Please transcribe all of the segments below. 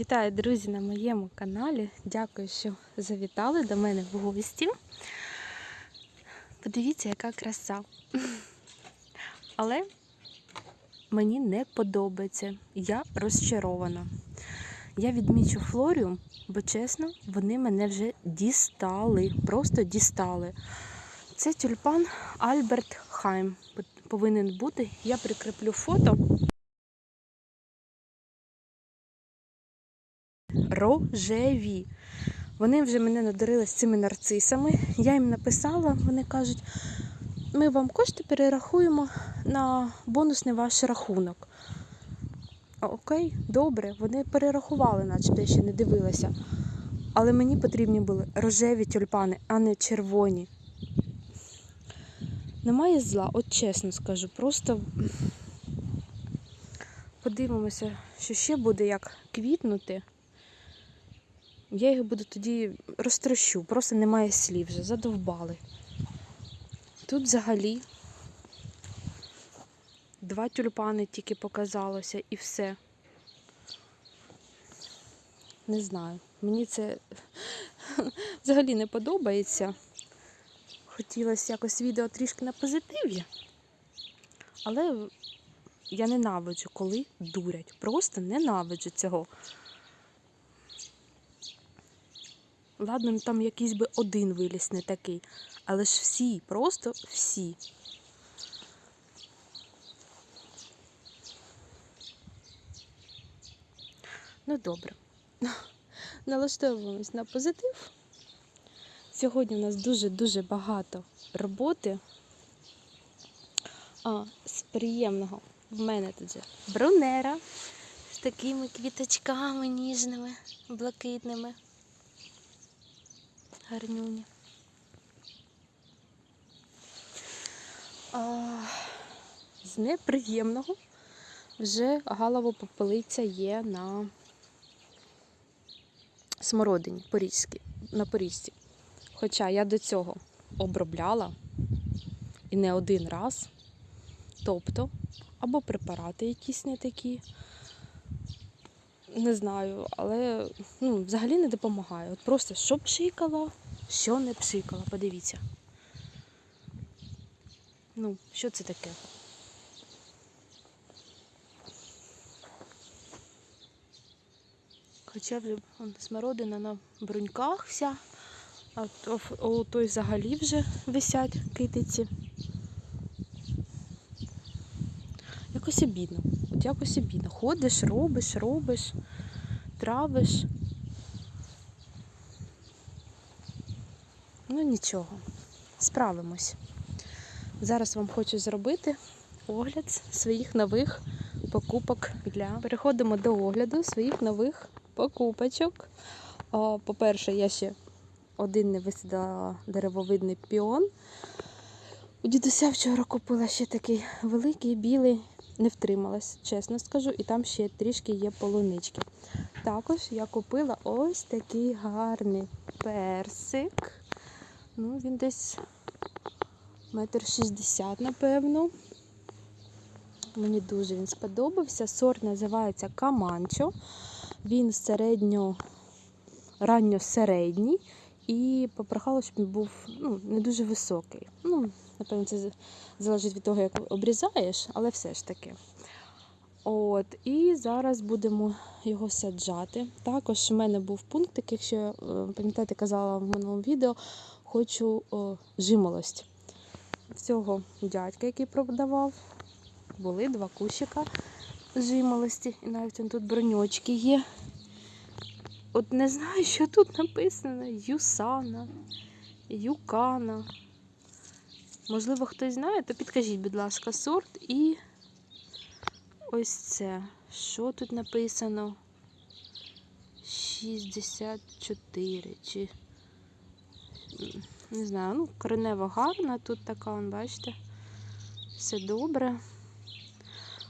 Вітаю, друзі, на моєму каналі. Дякую, що завітали до мене в гості. Подивіться, яка краса. Але мені не подобається. Я розчарована. Я відмічу флоріум, бо чесно, вони мене вже дістали. Просто дістали. Це тюльпан Альберт Хайм. Повинен бути. Я прикріплю фото. Рожеві. Вони вже мене надарили з цими нарцисами. Я їм написала, вони кажуть, ми вам кошти перерахуємо на бонусний ваш рахунок. А, Окей, добре, вони перерахували, начебто я ще не дивилася. Але мені потрібні були рожеві тюльпани, а не червоні. Немає зла, от чесно скажу. Просто подивимося, що ще буде як квітнути. Я їх буду тоді розтрощу, просто немає слів вже, задовбали. Тут взагалі два тюльпани тільки показалося і все. Не знаю, мені це взагалі не подобається. Хотілося якось відео трішки на позитиві, але я ненавиджу, коли дурять. Просто ненавиджу цього. Ладно, там якийсь би один виліз не такий. Але ж всі, просто всі. Ну добре. Налаштовуємось на позитив. Сьогодні у нас дуже-дуже багато роботи. А, з приємного в мене тут же брунера з такими квіточками ніжними, блакитними гарнюні. З неприємного вже галово попелиця є на смородині порізькі, на порізці. Хоча я до цього обробляла і не один раз. Тобто, або препарати якісь не такі, не знаю, але ну, взагалі не допомагає. От просто що пшикала, що не пшикала, подивіться. Ну, що це таке? Хоча б вон, смородина на бруньках вся, а о, той взагалі вже висять китиці. Якось обідно. От якось обідно. Ходиш, робиш, робиш, травиш. Ну нічого, справимось. Зараз вам хочу зробити огляд своїх нових покупок для. Переходимо до огляду своїх нових покупочок. По-перше, я ще один не висадила деревовидний піон. У дідуся вчора купила ще такий великий білий, не втрималась, чесно скажу, і там ще трішки є полунички. Також я купила ось такий гарний персик. Ну, він десь метр шістдесят, напевно. Мені дуже він сподобався. Сорт називається Каманчо. Він середньо, ранньо-середній. І попрохала, щоб він був ну, не дуже високий. Ну, Напевно, це залежить від того, як обрізаєш, але все ж таки. От, І зараз будемо його саджати. Також в мене був пункт, якщо я пам'ятаєте, казала в минулому відео, хочу о, жимолость. Всього дядька, який продавав, були два кущика жимолості. І навіть он тут броньочки є. От не знаю, що тут написано: Юсана, Юкана. Можливо, хтось знає, то підкажіть, будь ласка, сорт і ось це. Що тут написано? 64 чи не знаю, ну, коренева гарна, тут така, вон, бачите, все добре.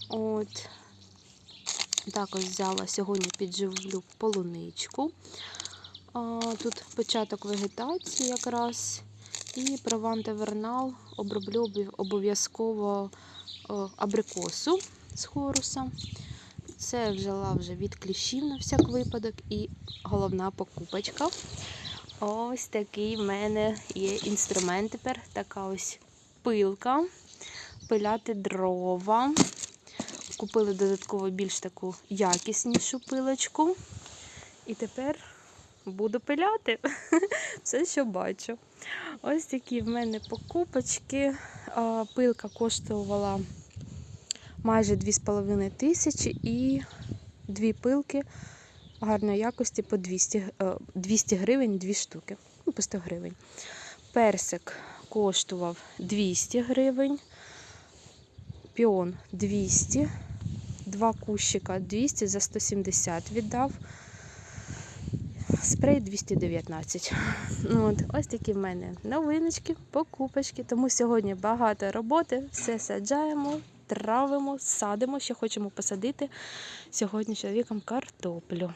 От, також взяла сьогодні підживлю полуничку. А, Тут початок вегетації якраз. І Прованте Вернал оброблю обов'язково абрикосу з хоруса. Все взяла вже від кліщів на всяк випадок. І головна покупочка. Ось такий в мене є інструмент тепер. Така ось пилка. Пиляти дрова. Купили додатково більш таку якіснішу пилочку. І тепер буду пиляти все, що бачу. Ось такі в мене покупочки. Пилка коштувала майже 2,5 тисячі і дві пилки гарної якості по 200, е, 200 гривень, дві штуки. Ну, по 100 гривень. Персик коштував 200 гривень, піон 200, два кущика 200 за 170 віддав. Спрей 219. Ну, От, ось такі в мене новиночки, покупочки. Тому сьогодні багато роботи. Все саджаємо, травимо, садимо. Ще хочемо посадити сьогодні чоловіком картоплю.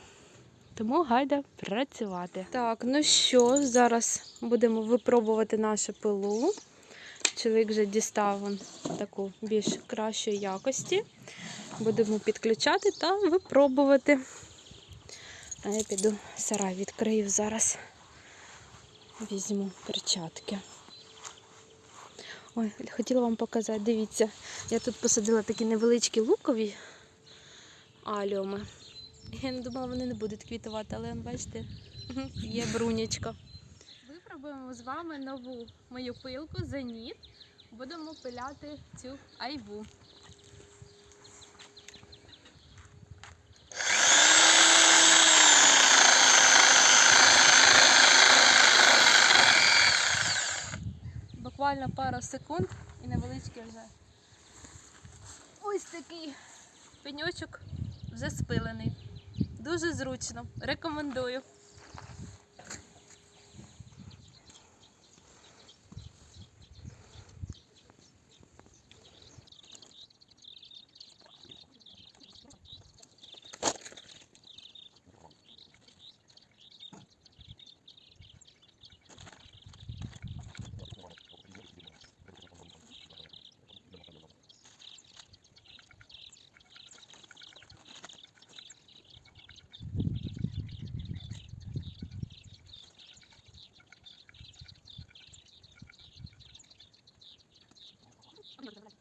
Тому гайда працювати. Так, ну що, зараз будемо випробувати нашу пилу. Чоловік вже дістав таку більш кращої якості. Будемо підключати та випробувати. А я піду сарай відкрию зараз. Візьму перчатки. Ой, хотіла вам показати, дивіться, я тут посадила такі невеличкі лукові аліуми. Я не думала, вони не будуть квітувати, але бачите, є брунячка. Випробуємо з вами нову мою пилку Зеніт. Будемо пиляти цю айву. Буквально пару секунд і невеличкий вже. Ось такий пеньочок вже спилений. Дуже зручно. Рекомендую. personas.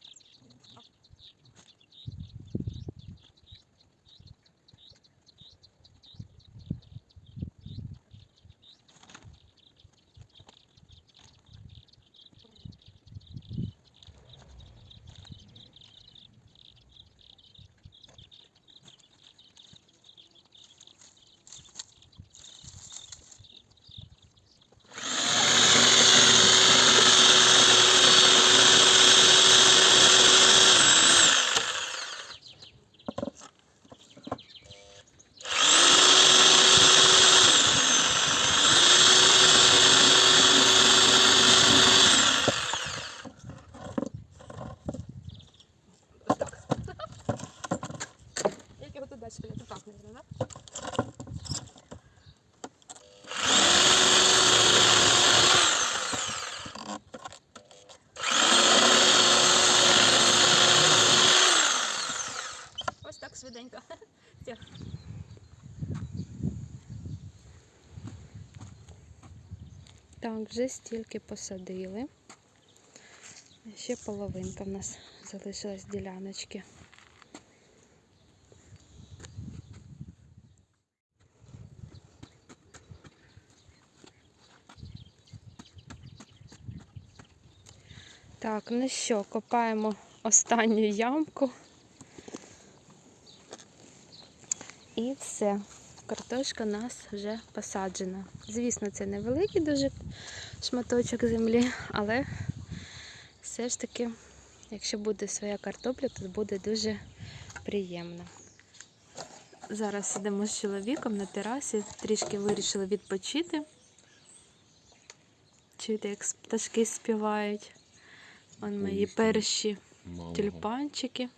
Так, вже стільки посадили. Ще половинка в нас залишилась діляночки. Так, ну що, копаємо останню ямку. І все. Картошка у нас вже посаджена. Звісно, це невеликий дуже шматочок землі, але все ж таки, якщо буде своя картопля, то буде дуже приємно. Зараз сидимо з чоловіком на терасі, трішки вирішили відпочити. Чуєте, як пташки співають. Вон мої перші тюльпанчики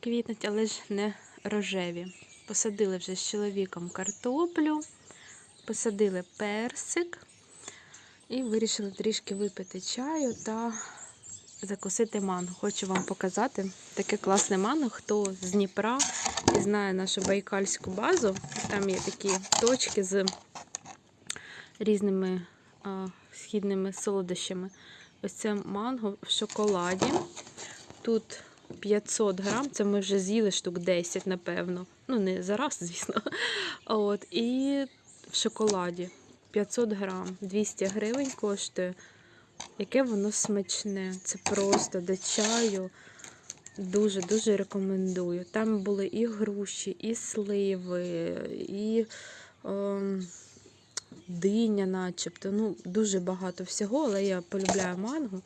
квітнуть, але ж не рожеві. Посадили вже з чоловіком картоплю, посадили персик і вирішили трішки випити чаю та закусити манго. Хочу вам показати таке класне манго. Хто з Дніпра і знає нашу байкальську базу, там є такі точки з різними а, східними солодощами. Ось це манго в шоколаді. Тут 500 грам, це ми вже з'їли штук 10, напевно. Ну, не зараз, звісно. От, і в шоколаді 500 грам, 200 гривень коштує. Яке воно смачне. Це просто до чаю. Дуже-дуже рекомендую. Там були і груші, і сливи, і ем, диня, начебто. Ну, дуже багато всього, але я полюбляю манго.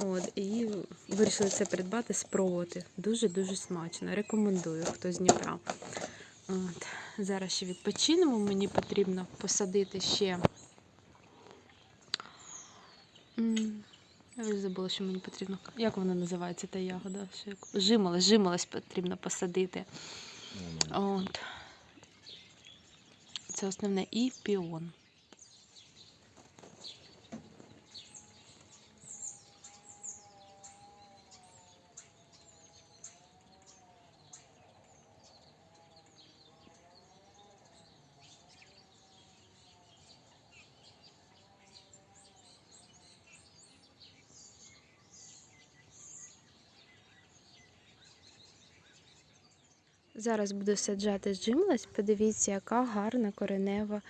От, і вирішили це придбати, спробувати. Дуже-дуже смачно. Рекомендую, хто з Дніпра. От. Зараз ще відпочинемо. Мені потрібно посадити ще. Я вже забула, що мені потрібно. Як вона називається та ягода? Жимолась, жимолось потрібно посадити. От. Це основне і піон. Зараз буду саджати джимлес. Подивіться, яка гарна коренева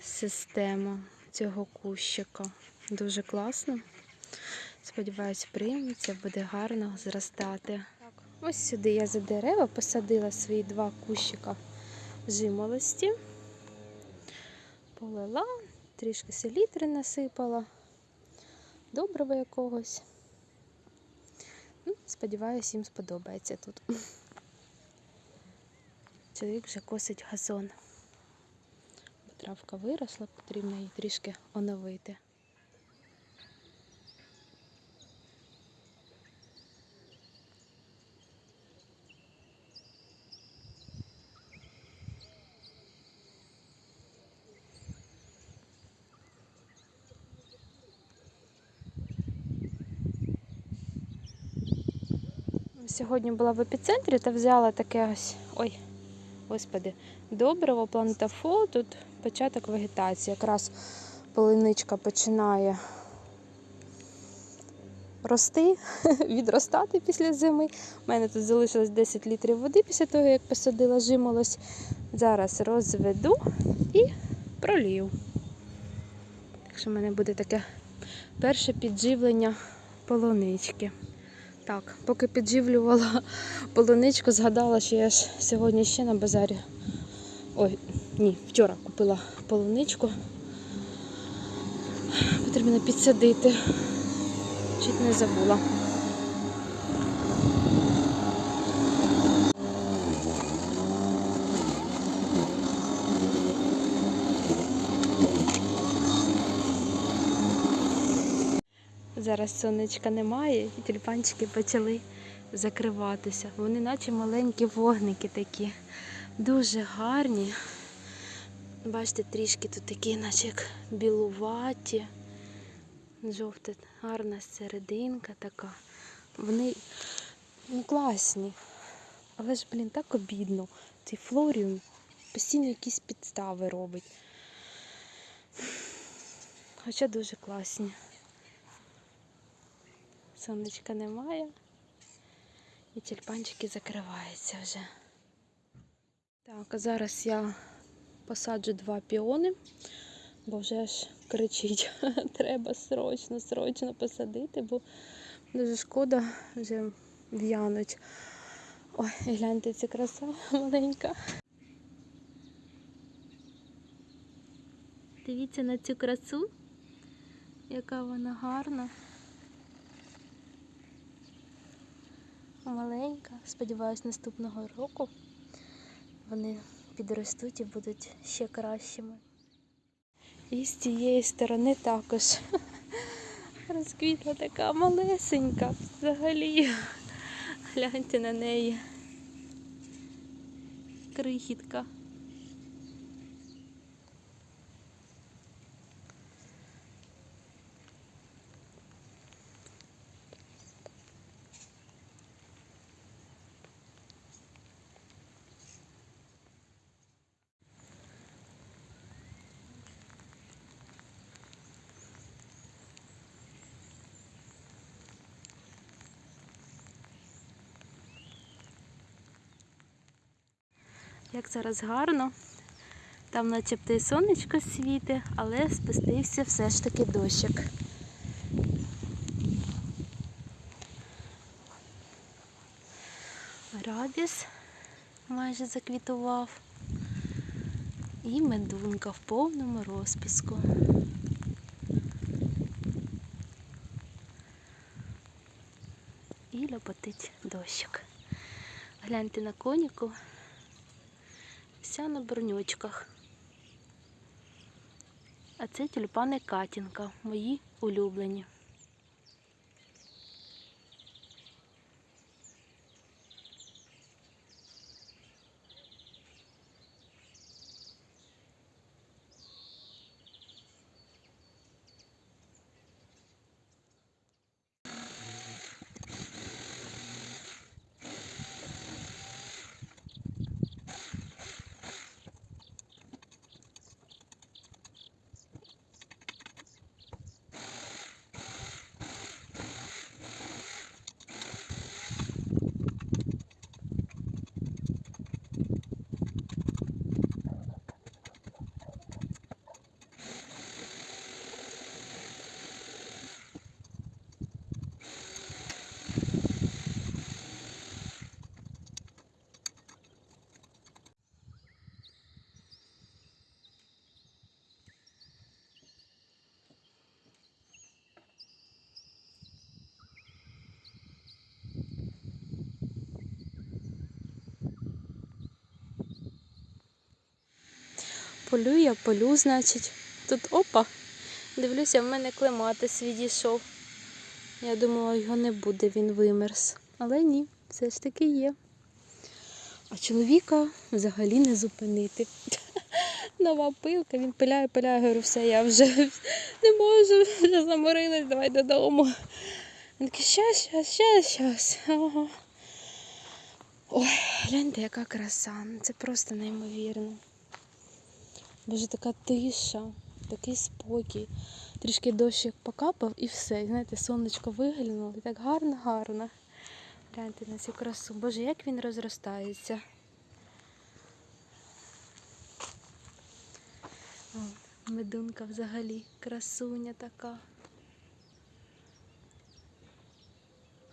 система цього кущика. Дуже класно. Сподіваюсь, прийметься, буде гарно зростати. Ось сюди я за дерева посадила свої два кущика жимолості. Полила, трішки селітри насипала, доброго якогось. Ну, Сподіваюсь, їм сподобається тут. Чоловік вже косить газон. Бо травка виросла, потрібно її трішки оновити. Сьогодні була в епіцентрі та взяла таке ось. Ой, господи, добриво, плантафол. Тут початок вегетації. Якраз полиничка починає рости, відростати після зими. У мене тут залишилось 10 літрів води після того, як посадила жимолось. Зараз розведу і пролію. Так що в мене буде таке перше підживлення полунички. Так, поки підживлювала полуничку, згадала, що я ж сьогодні ще на базарі. Ой, ні, вчора купила полуничку. Потрібно підсадити. Чуть не забула. Зараз сонечка немає, і тюльпанчики почали закриватися. Вони наче маленькі вогники такі. Дуже гарні. Бачите, трішки тут такі, наче як білуваті. Жовта, гарна серединка така. Вони ну, класні. Але ж, блін, так обідно. Цей флоріум постійно якісь підстави робить. Хоча дуже класні. Сонечка немає. І тюльпанчики закриваються вже. Так, а зараз я посаджу два піони, бо вже ж кричить. Треба срочно, срочно посадити, бо дуже шкода вже в'януть. Ой, гляньте, ця краса маленька. Дивіться на цю красу, яка вона гарна. Маленька. Сподіваюсь, наступного року вони підростуть і будуть ще кращими. І з цієї сторони також розквітла така малесенька взагалі. Гляньте на неї. Крихітка. Зараз гарно. Там начебто і сонечко світе, але спустився все ж таки дощик. Рабіс майже заквітував. І медунка в повному розписку. І лопотить дощик. Гляньте на коніку. Вся на бронючках. А це тюльпани Катінка, мої улюблені. Полю я полю, значить. Тут опа. Дивлюся, в мене клематис відійшов. Я думала, його не буде, він вимерз. Але ні, все ж таки є. А чоловіка взагалі не зупинити. Нова пилка, він пиляє, пиляє, говорю, все, я вже не можу, вже заморилась, давай додому. Він такий, щас, щас, щас, щас. Ой, гляньте, яка краса. Це просто неймовірно. Боже, така тиша, такий спокій. Трішки дощик покапав і все. Знаєте, сонечко виглянуло і так гарно, гарно. Гляньте на цю красу. Боже, як він розростається. Медунка взагалі красуня така.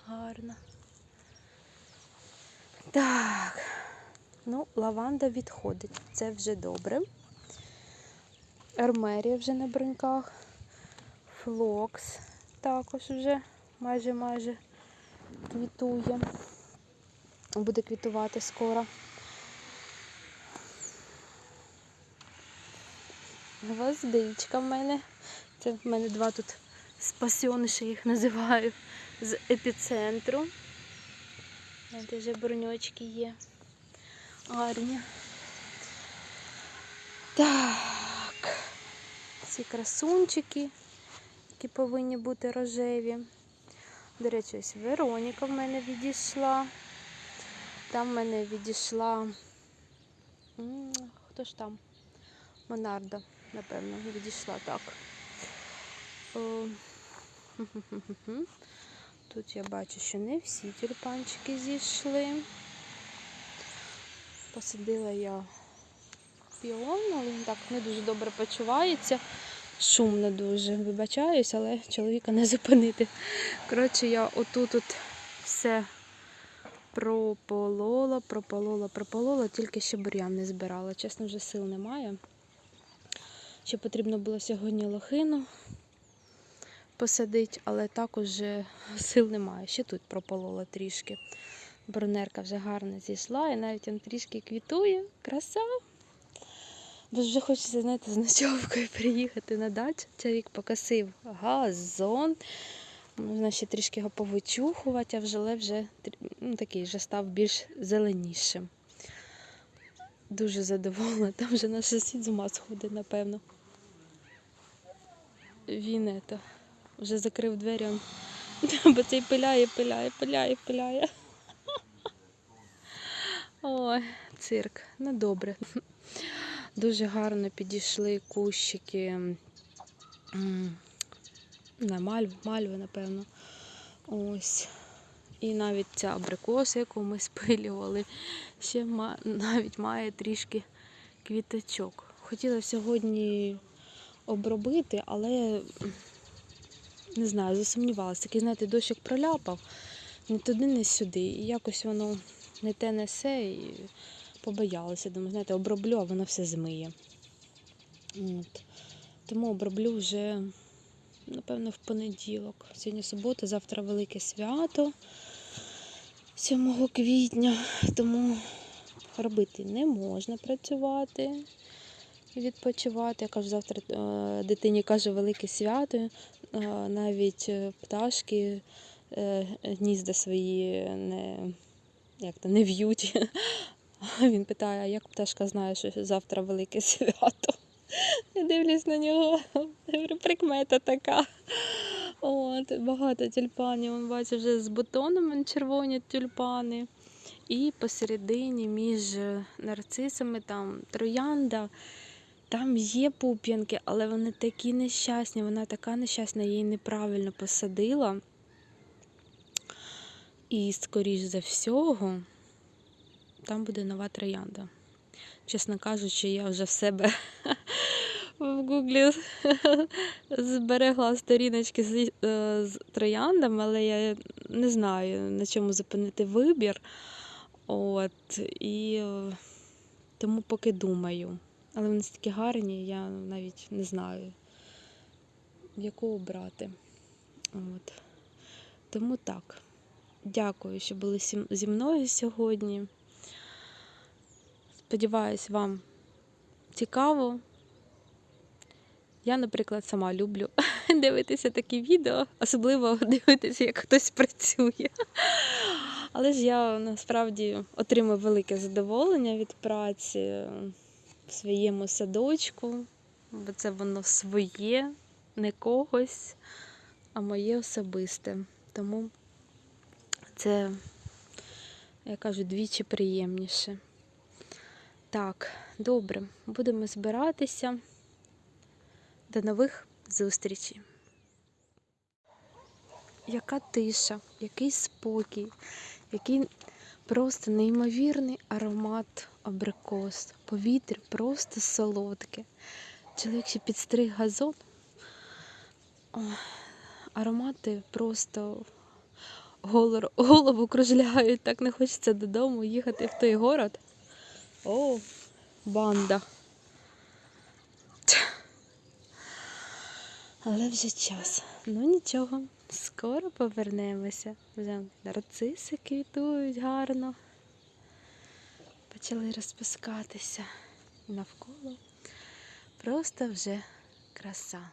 Гарна. Так. Ну, лаванда відходить. Це вже добре. Армерія вже на бруньках. Флокс також вже майже майже квітує. Буде квітувати скоро. Гвоздичка в мене. Це в мене два тут спасьониші, їх називаю, з епіцентру. Це вже броньочки є. Гарні. Так. Ці красунчики, які повинні бути рожеві. До речі, ось Вероніка в мене відійшла. Там в мене відійшла. Хто ж там? Монарда, напевно, відійшла так. Тут я бачу, що не всі тюльпанчики зійшли. Посадила я піон, але він так не дуже добре почувається. Шумно дуже, вибачаюсь, але чоловіка не зупинити. Коротше, я отут от все прополола, прополола, прополола, тільки ще бур'ян не збирала. Чесно, вже сил немає. Ще потрібно було сьогодні лохину посадити, але також сил немає. Ще тут прополола трішки. Бронерка вже гарно зійшла і навіть він трішки квітує. Краса. Бо вже хочеться, знаєте, з ночовкою приїхати на дачу. Чоловік покосив газон. Можна ще трішки його повичухувати, а вже вже ну, такий вже став більш зеленішим. Дуже задоволена. Там вже наш сусід з ума сходить, напевно. Він ето, вже закрив двері, бо цей пиляє, пиляє, пиляє, пиляє. Ой, цирк. Ну добре. Дуже гарно підійшли кущики на мальву, мальви, напевно. Ось. І навіть ця абрикоса, яку ми спилювали, ще навіть має трішки квіточок. Хотіла сьогодні обробити, але не знаю, засумнівалася. Такий, знаєте, дощик проляпав, ні туди, ні сюди. І якось воно не те несе і побоялася. Думаю, знаєте, оброблю, а воно все змиє. От. Тому оброблю вже, напевно, в понеділок. Сьогодні субота, завтра велике свято 7 квітня. Тому робити не можна працювати відпочивати. Я кажу, завтра е, дитині каже велике свято. Е, навіть е, пташки гнізда свої не, як то, не в'ють. Він питає, а як пташка знає, що завтра велике свято? Я дивлюсь на нього, говорю, прикмета така. От, багато тюльпанів, він бачить вже з бутонами червоні тюльпани. І посередині між е, нарцисами там троянда. Там є пуп'янки, але вони такі нещасні. Вона така нещасна, її неправильно посадила. І, скоріш за всього, там буде нова троянда. Чесно кажучи, я вже в себе в гуглі зберегла сторіночки з, е, з трояндами, але я не знаю, на чому зупинити вибір. От, і е, тому поки думаю. Але вони такі гарні, я навіть не знаю, яку обрати. От. Тому так. Дякую, що були зі мною сьогодні. Сподіваюсь, вам цікаво. Я, наприклад, сама люблю дивитися такі відео, особливо дивитися, як хтось працює. Але ж я насправді отримую велике задоволення від праці в своєму садочку, бо це воно своє, не когось, а моє особисте. Тому це, я кажу, двічі приємніше. Так, добре, будемо збиратися. До нових зустрічей. Яка тиша, який спокій, який просто неймовірний аромат абрикос. Повітря просто солодке. Чоловік ще підстриг газон. О, аромати просто голову кружляють. Так не хочеться додому їхати в той город. О, банда. Але вже час. Ну нічого, скоро повернемося. Вже нарциси квітують гарно. Почали розпускатися навколо. Просто вже краса.